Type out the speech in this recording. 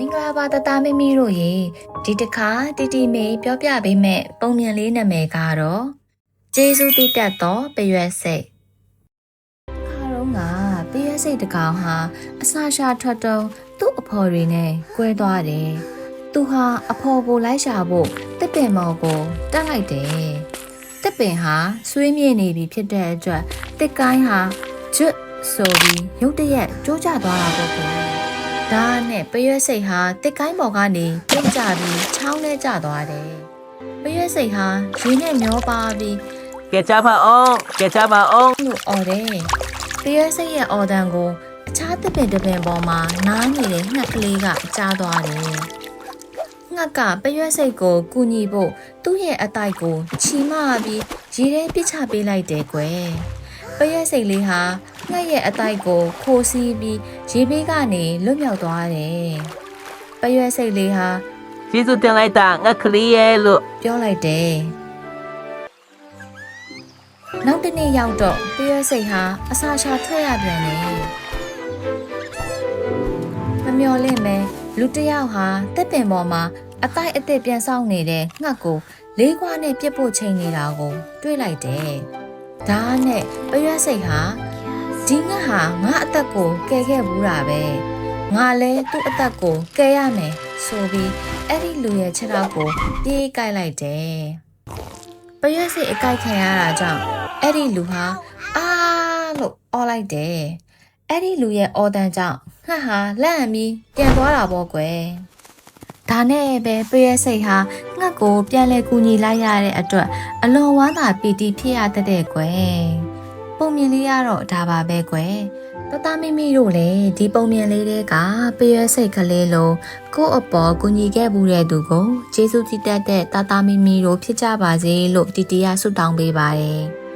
မင်္ဂလာပါတတမိမိတို့ရေဒီတစ်ခါတီတီမေပြောပြပေးမဲ့ပုံမြင်လေးနာမည်ကတော့ကျေးဇူးတည်တတ်သောပရွက်စိတ်ခါတော့ကပရွက်စိတ်တစ်ကောင်ဟာအစာရှာထွက်တုံးသူ့အဖော်တွေနဲ့ကွဲသွားတယ်သူဟာအဖော်ကိုလိုက်ရှာဖို့တစ်ပင်မော်ကိုတက်လိုက်တယ်တစ်ပင်ဟာဆွေးမြေ့နေပြီဖြစ်တဲ့အတွက်တစ်ကိုင်းဟာဂျွတ်ဆိုပြီးရုတ်တရက်ကျိုးကျသွားတာပေါ့ကွယ် ဒါနဲ့ပရွက်စိတ်ဟာတစ်ကိုင်းပေါ်ကနေပြုတ်ကျပြီးချောင်းထဲကျသွားတယ်။ပရွက်စိတ်ဟာရေနဲ့မျောပါပြီးကဲကြပါအောင်ကဲကြပါအောင်လို့អော်တယ်။ပရွက်စိတ်ရဲ့အော်တန်ကိုအခြားတစ်ပင်တစ်ပင်ပေါ်မှာနားနေတဲ့ငှက်ကလေးကကြားသွားတယ်။ငှက်ကပရွက်စိတ်ကိုကူညီဖို့သူ့ရဲ့အတိုက်ကိုချီမပြီးရေထဲပစ်ချပေးလိုက်တယ်ကွယ်။ပရွက်စိတ်လေးဟာ ငှက်ရဲ့အတိုက်ကိုခိုးစီးပြီးရေဘေးကနေလွတ်မြောက်သွားတယ်။ပရွက်စိတ်လေးဟာကျေးဇူးတင်လိုက်တာငါကလေးရဲ့လို့ပြောလိုက်တယ်။နောက်တစ်နေ့ရောက်တော့ပရွက်စိတ်ဟာအစာရှာထွက်ရပြန်တယ်။မမျော်လင့်ပဲလူတစ်ယောက်ဟာတက်ပင်ပေါ်မှာအတိုက်အစ်ပြန်ဆောင်နေတဲ့ငှက်ကိုလေးခွားနဲ့ပြစ်ဖို့ချိန်နေတာကို တွေ့လိုက်တယ်။ဒါနဲ့ပရွက်စိတ်ဟာ ဒီငှက်ဟာငါအသက်ကိုကယ်ခဲ့ဘူးတာပဲ။ငါလည်းသူ့အသက်ကိုကယ်ရမယ်ဆိုပြီးအဲ့ဒီလူရဲ့ခြေထောက်ကိုပြေးကြိုက်လိုက်တယ်။ပရွက်စိတ်အကြိုက်ခံရတာကြောင့်အဲ့ဒီလူဟာအာလို့အော်လိုက်တယ်။အဲ့ဒီလူရဲ့အော်တန်ကြောင့်ငှက်ဟာလန့်အပြီးပြန်သွားတာပေါ့ကွယ်။ဒါနဲ့ပဲပရွက်စိတ်ဟာငှက်ကိုပြန်လဲကူညီလိုက်ရတဲ့အတွက်အလွန်ဝမ်းသာပီတိဖြစ်ရတတ်တဲ့ကွယ်။ပုံ မြင်လေးကတော့ဒါပါပဲကွယ်။တတမိမိတို့လည်းဒီပုံမြင်လေးတွေကပရွက်စိတ်ကလေးလုံးကိုယ့်အပေါ်ကူညီခဲ့မှုတဲ့သူကိုကျေးဇူးတည်တတ်တဲ့တာတာမီမီတို့ဖြစ်ကြပါစေလို့တီတီကဆုတောင်းပေးပါတယ်။